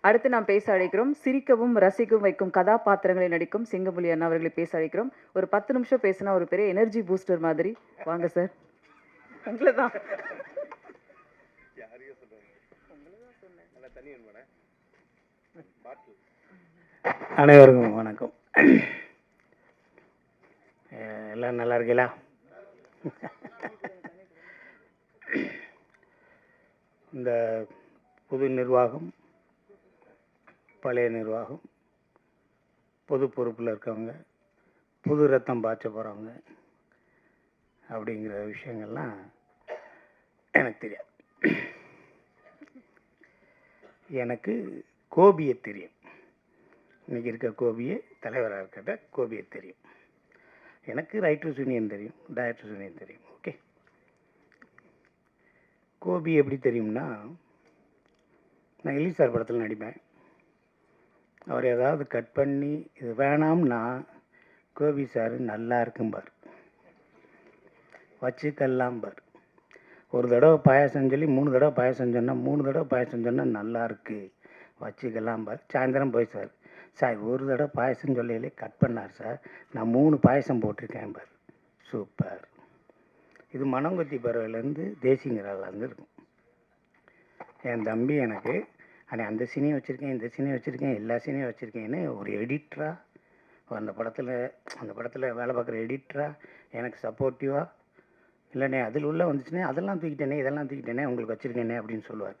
அடுத்து நாம் பேச அழைக்கிறோம் சிரிக்கவும் ரசிக்கவும் வைக்கும் கதாபாத்திரங்களை நடிக்கும் சிங்கமொழி அண்ணா அவர்களை பேச அழைக்கிறோம். ஒரு பத்து நிமிஷம் பேசினா ஒரு பெரிய எனர்ஜி பூஸ்டர் மாதிரி. வாங்க சார் உங்களை தான் அனைவருக்கும் வணக்கம். எல்லாம் நல்லா இருக்கீங்களா? இந்த புது நிர்வாகம் பழைய நிர்வாகம் பொது பொறுப்பில் இருக்கவங்க புது ரத்தம் பாய்ச்ச போகிறவங்க அப்படிங்கிற விஷயங்கள்லாம் எனக்கு தெரியாது. எனக்கு கோபியை தெரியும். இன்னைக்கு இருக்க கோபியை தலைவராக இருக்கிற கோபியை தெரியும். எனக்கு ரைட்டர்ஸ் யூனியன் தெரியும் டைரக்டர்ஸ் யூனியன் தெரியும். ஓகே. கோபி எப்படி தெரியும்னா நான் எலிசார் படத்தில் நடிப்பேன். அவர் ஏதாவது கட் பண்ணி இது வேணாம்னா கோபி சார் நல்லா இருக்கும்பார் வச்சுக்கலாம் பார். ஒரு தடவை பாயாசம் சொல்லி மூணு தடவை பாயசம் சொன்னால் மூணு தடவை பாயாசம் சொன்னால் நல்லா இருக்குது வச்சுக்கலாம் பார். சாயந்தரம் போய் சார். சார் ஒரு தடவை பாயசம் சொல்லையிலே கட் பண்ணார் சார். நான் மூணு பாயசம் போட்டிருக்கேன் பார். சூப்பர். இது மனங்கொத்தி பறவைலேருந்து தேசிங்கிறாலேருந்து இருக்கும் என் தம்பி எனக்கு அண்ணே அந்த சீனையும் வச்சுருக்கேன் இந்த சீனையும் வச்சுருக்கேன் எல்லா சீனையும் வச்சுருக்கேன்னு ஒரு எடிட்டராக அந்த படத்தில் அந்த படத்தில் வேலை பார்க்குற எடிட்டராக எனக்கு சப்போர்ட்டிவாக இல்லைண்ணே அதில் உள்ள வந்துச்சுன்னே அதெல்லாம் தூக்கிட்டேனே இதெல்லாம் தூக்கிட்டேனே உங்களுக்கு வச்சுருக்கேனே அப்படின்னு சொல்லுவார்.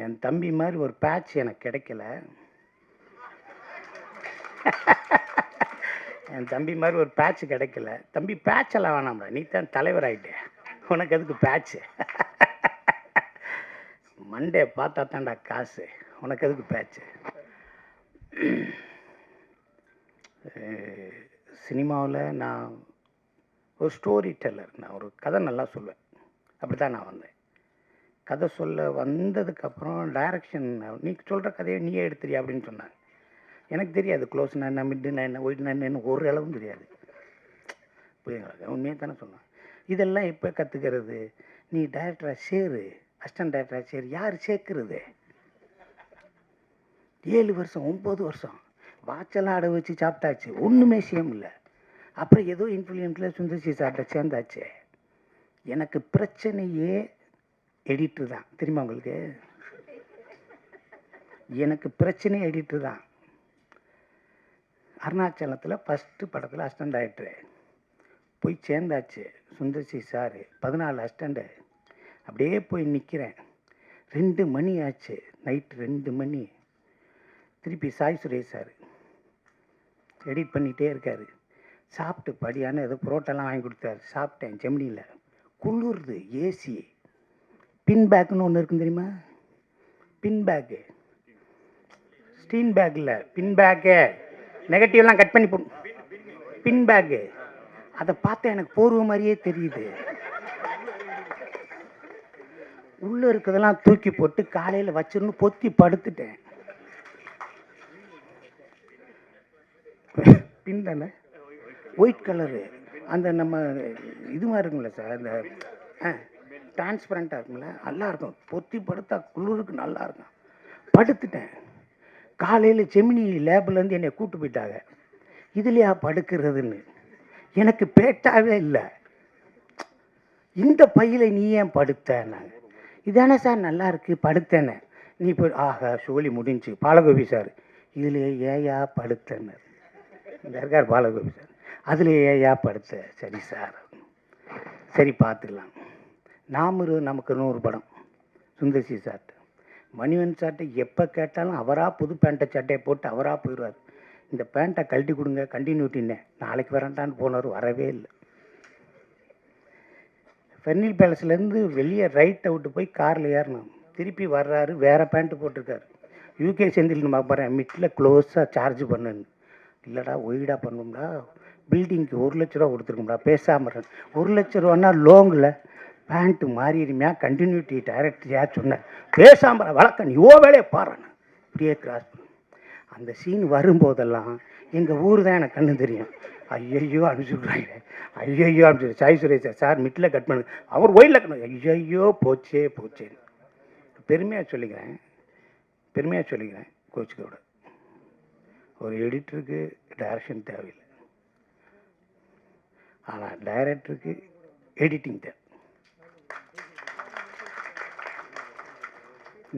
என் தம்பி மாதிரி ஒரு பேட்ச் எனக்கு கிடைக்கல. என் தம்பி மாதிரி ஒரு பேட்ச் கிடைக்கல. தம்பி பேட்ச் எல்லாம் வேணாம்டா நீ தான் தலைவர் ஆயிட்டே. உனக்கு அதுக்கு பேட்ச்சு மண்டே பார்த்தா தான்டா காசு. உனக்கு எதுக்கு பேச்சு? சினிமாவில் நான் ஒரு ஸ்டோரி டெல்லர் நான் ஒரு கதை நல்லா சொல்லுவேன். அப்படி தான் நான் வந்தேன். கதை சொல்ல வந்ததுக்கப்புறம் டைரக்ஷன் நீ சொல்கிற கதையை நீயே எடுத்துறியா அப்படின்னு சொன்னாங்க. எனக்கு தெரியாது. க்ளோஸ்னா என்ன மிட்டுனா என்ன ஒயிட்னா என்னன்னு ஒரு அளவும் தெரியாது. புரியுங்களா உண்மையாக தானே சொன்னான். இதெல்லாம் எப்போ கற்றுக்கிறது நீ டைரக்டராக சேரு. அசிஸ்டன்ட் சரி யார் சேர்க்கறது? ஏழு வருஷம் ஒம்பது வருஷம். வாட்செல்லாம் அடை வச்சு சாப்பிட்டாச்சு. ஒன்றுமே சேம் இல்லை. அப்புறம் ஏதோ இன்ஃப்ளூயன்ஸில் சுந்தர்சி சார்கிட்ட சேர்ந்தாச்சு. எனக்கு பிரச்சனையே எடிட்டு தான். தெரியுமா உங்களுக்கு? எனக்கு பிரச்சனை எடிட்ரு தான். அருணாச்சலத்தில் ஃபஸ்ட்டு படத்தில் அஸ்டண்ட் டைரக்டரு போய் சேர்ந்தாச்சு. சுந்தர்சி சார். பதினாலு அசிஸ்டண்ட்டு அப்படியே போய் நிற்கிறேன் ரெண்டு மணி ஆச்சு. நைட் ரெண்டு மணி. திருப்பி சாய் சுரேஷ் சார். எடிட் பண்ணிகிட்டே இருக்கார். சாப்பிட்டு படியான ஏதோ புரோட்டெல்லாம் வாங்கி கொடுத்தாரு. சாப்பிட்டேன் ஜெமினியில். குளிருது ஏசி பின் பேக்குன்னு ஒன்று இருக்கும் தெரியுமா? பின் பேக்கு ஸ்டீன் பேக்கில் பின் பேக்கு நெகட்டிவ்லாம் கட் பண்ணி போ பின் பேக்கு அதை பார்த்தா எனக்கு போர்வ மாதிரியே தெரியுது. உள்ளே இருக்கிறதெல்லாம் தூக்கி போட்டு காலையில் வச்சிருந்து பொத்தி படுத்துட்டேன். பின் தானே? ஒயிட் கலரு அந்த நம்ம இது மாதிரி இருக்கும்ல சார் அந்த ஆ டிரான்ஸ்பரண்ட்டாக இருக்கும்ல நல்லா இருக்கும். பொத்தி படுத்தா குளிருக்கு நல்லா இருக்கும். படுத்துட்டேன். காலையில் செமினி லேபிலேருந்து என்னை கூட்டு போயிட்டாங்க. இதுலையா படுக்கிறதுன்னு. எனக்கு பேட்டாவே இல்லை. இந்த பையில நீ ஏன் படுத்த? நாங்கள் இதானே சார் நல்லா இருக்கு படுத்தேனே நீ போய் ஆஹா சோழி முடிஞ்சு. பாலகோபி சார் இதில் ஏயா படுத்தேன்னு. இந்த இருக்கார் பாலகோபி சார். அதில் ஏயா படுத்த. சரி சார். சரி பார்த்துக்கலாம் நாமரு நமக்கு நூறு படம். சுந்தர்சி சார்ட்டு. மணிவன் சார்ட்ட எப்போ கேட்டாலும் அவராக புது பேண்ட்டை சட்டையை போட்டு அவராக போயிடுவார். இந்த பேண்ட்டை கழட்டி கொடுங்க கண்டினியூட்டின்னே நாளைக்கு வரேன்டான்னு போனார் வரவே இல்லை. ஃபெர்னில் பேலஸ்லேருந்து வெளியே ரைட் அவுட்டு போய் காரில் ஏறணும். திருப்பி வர்றாரு வேறு பேண்ட்டு போட்டிருக்காரு. யூகே செந்தில் நான் போகிறேன் மிட்டில் க்ளோஸாக சார்ஜ் பண்ணுன்னு. இல்லைடா ஒய்டாக பண்ணும்டா. பில்டிங்க்கு ஒரு லட்ச ரூபா கொடுத்துருக்கோம்டா. பேசாமல் ஒரு லட்ச ரூபான்னா லோங்கில் பேண்ட்டு மாறிடுமையா கண்டினியூட்டி டைரக்டரியா சொன்னேன் பேசாமல் வழக்கம். நீ ஓ வேலையை பாருன்னு இப்படியே கிராஸ் பண்ணு. அந்த சீன் வரும்போதெல்லாம் எங்கள் ஊர் தான் எனக்கு கண்ணு தெரியும். ஐயையோ அனுப்பிச்சுட்றாங்க ஐயையோ அனுப்பிச்சு Sai Suresh sir middle cut பண்ணு. அவர் ஒயிலில் கட் பண்ணு. ஐயையோ போச்சே போச்சே பெருமையாக சொல்லிக்கிறேன். பெருமையாக சொல்லிக்கிறேன் கோச்சுக்கோட. ஒரு எடிட்டருக்கு டைரக்ஷன் தேவையில்லை. ஆனால் டைரக்டருக்கு எடிட்டிங் தேவை.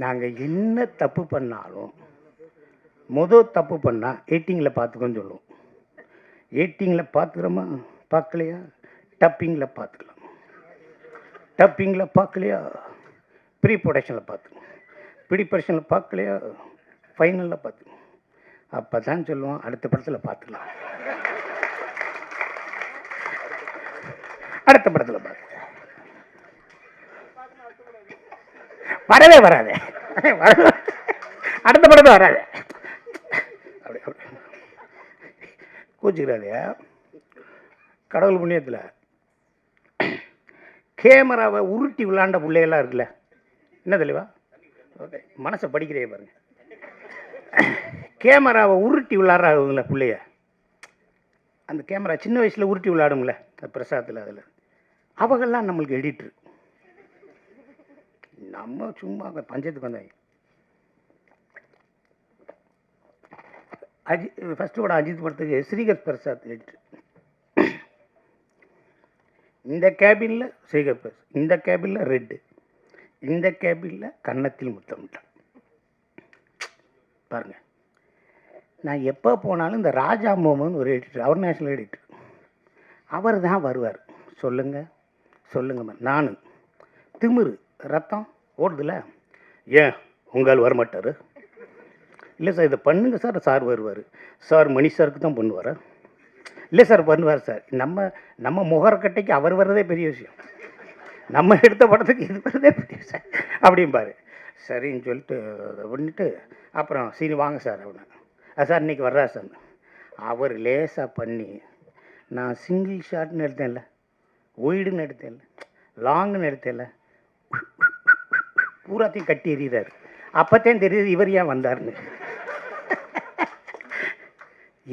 நாங்கள் என்ன தப்பு பண்ணாலும் மொதல் தப்பு பண்ணால் எயிட்டிங்கில் பார்த்துக்கோன்னு சொல்லுவோம். எயிட்டிங்கில் பார்த்துக்கிறோமா பார்க்கலையா டப்பிங்கில் பார்த்துக்கலாம் டப்பிங்கில் பார்க்கலையா ப்ரீ ப்ரொடக்ஷனில் பார்த்துக்கணும் ப்ரீ ப்ரொடக்ஷனில் பார்க்கலையா ஃபைனலில் பார்த்துக்கணும் அப்போ தான் சொல்லுவோம் அடுத்த படத்தில் பார்த்துக்கலாம் அடுத்த படத்தில் பார்த்து வரவே வராது. வரவே- அடுத்த படத்தில் வராது அப்படி அப்படி கூச்சிக்கிறாரு. கடவுள் புண்ணியத்தில். கேமராவை உருட்டி விளாண்ட பிள்ளையெல்லாம் இருக்குல்ல. என்ன தெளிவா? ஓகே மனசை படிக்கிறே பாருங்க. கேமராவை உருட்டி விளாட்றாங்கல்ல பிள்ளைய. அந்த கேமரா சின்ன வயசில் உருட்டி விளாடும்ல அந்த பிரசாதத்தில் அதில். அவங்கெல்லாம் நம்மளுக்கு எடிட்ரு. நம்ம சும்மா பஞ்சத்துக்கு வந்தாங்க. அஜித் ஃபஸ்ட்டு கூட அஜித் படத்துக்கு ஸ்ரீகர் பிரசாத் எடிட்ரு இந்த கேபினில் ஸ்ரீகர் பிரசாத் இந்த கேபினில் ரெட்டு இந்த கேபினில் கன்னத்தில் முத்தமிட்டான். பாருங்கள் நான் எப்போ போனாலும் இந்த ராஜா மோமன் ஒரு எடிட்டர் அவர் நேஷனல் எடிட்டர் அவர் தான் வருவார். சொல்லுங்க சொல்லுங்க நான் திமிரு ரத்தம் ஓடுதுல. ஏன் உங்கள் வரமாட்டார்? இல்லை சார் இதை பண்ணுங்க சார் சார் வருவார். சார் மணி சாருக்கு தான் பண்ணுவார்? இல்லை சார் பண்ணுவார் சார். நம்ம நம்ம முகரக்கட்டைக்கு அவர் வர்றதே பெரிய விஷயம். நம்ம எடுத்த படத்துக்கு இது வர்றதே பெரிய விஷயம். அப்படிம்பாரு. சரின்னு சொல்லிட்டு அதை பண்ணிட்டு அப்புறம் சீனி வாங்க சார் அப்படின்னு சார் இன்றைக்கி வர்றா சார். அவர் லேசாக பண்ணி நான் சிங்கிள் ஷாட்னு எடுத்தேன்ல. ஒய்டுன்னு எடுத்தேன்ல. லாங்குன்னு எடுத்தேன்ல. பூராத்தையும் கட்டி எறிகிறார். அப்போத்தான் தெரியுது இவர் ஏன் வந்தார்னு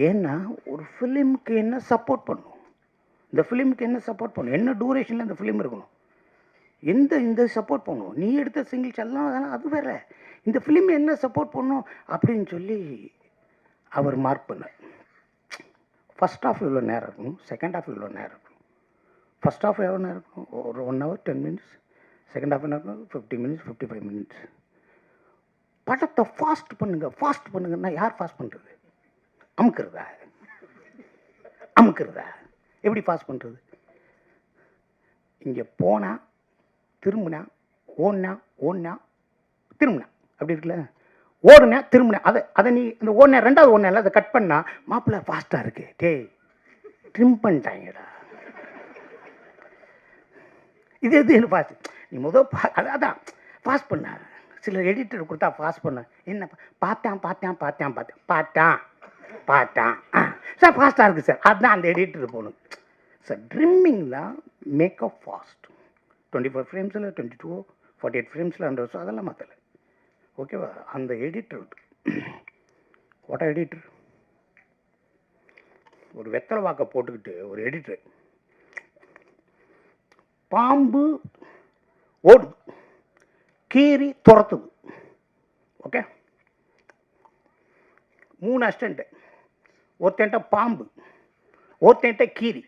ஏன்னா ஒரு ஃபிலிமுக்கு என்ன சப்போர்ட் பண்ணும்? இந்த ஃபிலிமுக்கு என்ன சப்போர்ட் பண்ணும்? என்ன டூரேஷனில் இந்த ஃபிலிம் இருக்கணும்? எந்த இந்த சப்போர்ட் பண்ணும்? நீ எடுத்த சிங்கிள்ஸ் எல்லாம் அதெல்லாம் அது வேற. இந்த ஃபிலிம் என்ன சப்போர்ட் பண்ணும்? அப்படின்னு சொல்லி அவர் மார்க் பண்ணார். ஃபஸ்ட் ஆஃப் இவ்வளோ நேரம் இருக்கணும் செகண்ட் ஆஃப் இவ்வளோ நேரம் இருக்கணும் ஃபஸ்ட் ஆஃப் எவ்வளோ நேரம் இருக்கும்? ஒரு one hour ten minutes second half என்ன இருக்கணும் fifty minutes fifty five minutes படத்தை ஃபாஸ்ட் பண்ணுங்கள் ஃபாஸ்ட் பண்ணுங்கன்னா யார் ஃபாஸ்ட் பண்ணுறது அமுக்கிறதா? அமுக்கிறதா? எப்படி பாஸ் பண்ணுறது இங்கே போனா திரும்பினா ஓடினா ஓடினா திரும்பினா. அப்படி இருக்குல்ல? ஓடுனா திரும்பினா. அதை அதை நீ இந்த ஓடின ரெண்டாவது ஓடினா அதை கட் பண்ணா மாப்பிள்ளை ஃபாஸ்ட்டாக இருக்கு. டேய் ட்ரிம் பண்ணிட்டாங்கடா. இது எது ஃபாஸ்ட் நீ முதல் பா அதான். ஃபாஸ்ட் பண்ண. சில எடிட்டர் கொடுத்தா ஃபாஸ்ட் பண்ண. என்ன பார்த்தேன் பார்த்தான் பார்த்தான் பார்த்தான் பார்த்தேன் பார்த்தான் பார்த்தான். சார் ஃபாஸ்ட்டாக இருக்குது சார். அதுதான் அந்த எடிட்டர் போகணும். சார் ட்ரிம்மிங் தான் மேக்கப் ஃபாஸ்ட் டுவெண்ட்டி ஃபோர் ஃப்ரேம்ஸில் டுவெண்ட்டி டூ ஃபார்ட்டி எயிட் ஃப்ரேம்ஸில் ஹண்ட்ரட் வருஷம் அதெல்லாம் மாற்றலை ஓகேவா அந்த எடிட்டர் வாட் எடிட்டர் ஒரு வெத்தலை வாக்கை போட்டுக்கிட்டு ஒரு எடிட்டர் பாம்பு ஓடுது. கீறி துரத்துது. ஓகே மூணு அஸ்டண்ட்டு ஒருத்தன்ட்ட பாம்பு ஒருத்தன்ட்ட கீரி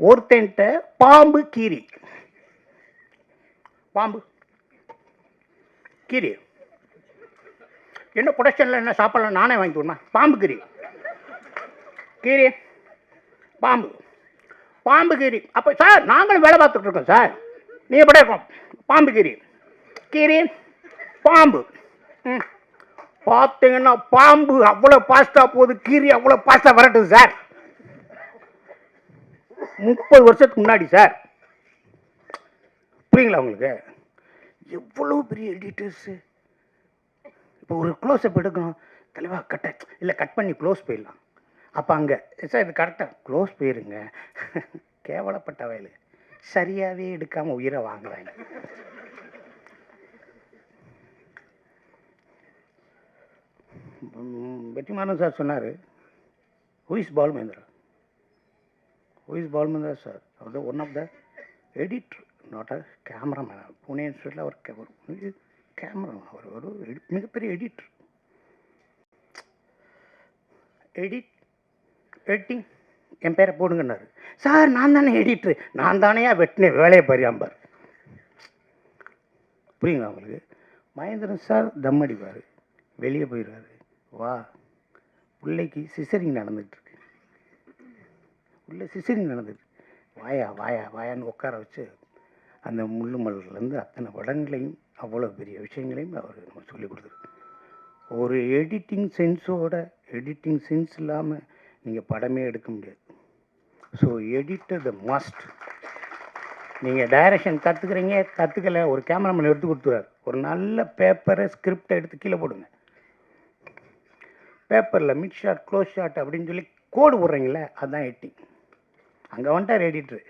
ஒருத்தன்ட்ட பாம்பு கீரி. பாம்பு கீரி. என்ன ப்ரொடக்ஷனில் என்ன சாப்பாடுலாம் நானே வாங்கி கொடுமா பாம்பு கீரி. கீரி பாம்பு. பாம்பு கீரி. அப்போ சார் நாங்களும் வேலை பார்த்துட்டு இருக்கோம் சார் நீங்கள் எப்படி இருக்கோம்? பாம்பு கீரி. கீரி பாம்பு. ம். பார்த்தீங்கன்னா பாம்பு அவ்வளோ பாஸ்டா போகுது கீரி அவ்வளோ பாஸ்டா வரட்டுது சார் முப்பது வருஷத்துக்கு முன்னாடி சார் புரியுங்களா உங்களுக்கு? எவ்வளோ பெரிய எடிட்டர்ஸு இப்போ ஒரு க்ளோஸ்அப் எடுக்கணும். தலைவா கட்ட இல்லை கட் பண்ணி க்ளோஸ் போயிடலாம். அப்போ அங்கே சார் இது கரெக்டாக க்ளோஸ் போயிருங்க. கேவலப்பட்ட வயலு. சரியாகவே எடுக்காமல் உயிரை வாங்குறாங்க வெற்றிமாறன் சார் சொன்னார். Who is Balu Mahendra who is Balu Mahendra sir அவர் தான் one of the editor not a cameraman Pune இன்ஸ்டியூட்டில் அவர் கேமரா அவர் ஒரு மிகப்பெரிய எடிட்டர் எடிட் எடிட்டிங் என் பேரை போடுங்கன்னாரு. சார் நான் தானே எடிட்ரு நான் தானேயா வெட்டினேன் வேலையை பறியாம்பார் புரியுங்களா உங்களுக்கு? மகேந்திரன் சார் தம் அடிப்பார். வெளியே போயிடுவார். வா. பிள்ளைக்கு சிசரிங் நடந்துகிட்ருக்கு. உள்ளே சிசரிங் நடந்துட்டு வாயா வாயா வாயான்னு உட்கார வச்சு அந்த முள்ளு மலர்லேருந்து அத்தனை படங்களையும் அவ்வளோ பெரிய விஷயங்களையும் அவர் நம்ம சொல்லிக் கொடுத்துருக்கு ஒரு எடிட்டிங் சென்ஸோட எடிட்டிங் சென்ஸ் இல்லாமல் நீங்கள் படமே எடுக்க முடியாது. ஸோ எடிட்டர் த மஸ்ட் நீங்கள் டைரக்ஷன் கற்றுக்குறீங்க கற்றுக்கலை ஒரு கேமராமேன் எடுத்து கொடுத்துருவார். ஒரு நல்ல பேப்பரை ஸ்கிரிப்டை எடுத்து கீழே போடுங்க. பேப்பரில் மிட் ஷாட் க்ளோஸ் ஷாட் அப்படின்னு சொல்லி கோடு போடுறீங்களே அதுதான் எட்டிங் அங்கே வந்துட்டார் எடிட்ரு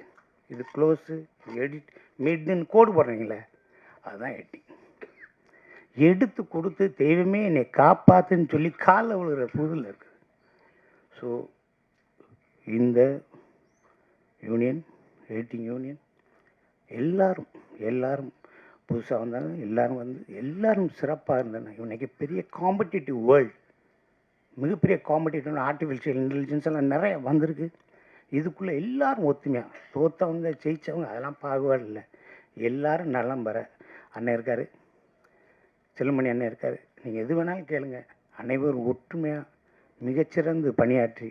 இது க்ளோஸு எடிட் மிட்னு கோடு போடுறீங்களே அதுதான் எட்டிங் எடுத்து கொடுத்து தெய்வமே என்னை காப்பாத்துன்னு சொல்லி காலில் விழுகிற புதில் இருக்குது ஸோ இந்த யூனியன் எடிட்டிங் யூனியன் எல்லாரும் எல்லாரும் புதுசாக வந்தாங்க எல்லாரும் வந்து எல்லாரும் சிறப்பாக இருந்தாங்க இன்னைக்கு பெரிய காம்படிட்டிவ் வேர்ல்டு மிகப்பெரிய காம்படிட்டிவ் ஆர்டிஃபிஷியல் இன்டெலிஜென்ஸ் எல்லாம் நிறைய வந்திருக்கு. இதுக்குள்ளே எல்லோரும் ஒத்துமையாக தோத்தவங்க ஜெயித்தவங்க அதெல்லாம் பாகுபாடு இல்லை. எல்லாரும் நலம் பெற அண்ணன் இருக்கார். செல்லுமணி அண்ணன் இருக்கார். நீங்கள் எது வேணாலும் கேளுங்க. அனைவரும் ஒற்றுமையாக மிகச்சிறந்து பணியாற்றி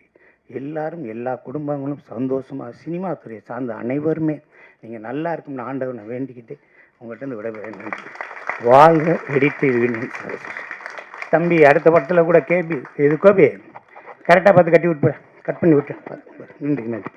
எல்லாரும் எல்லா குடும்பங்களும் சந்தோஷமாக சினிமா துறையை சார்ந்த அனைவருமே நீங்கள் நல்லா இருக்கும்னு ஆண்டவனை வேண்டிக்கிட்டு உங்கள்கிட்ட இருந்து விடைபெற நன்றி. வாழ்க எடிட்டு தம்பி அடுத்த படத்தில் கூட கேபி இது கோபி. கரெக்டாக பார்த்து கட்டி விட்டு கட் பண்ணி விட்டு. நன்றி நன்றி.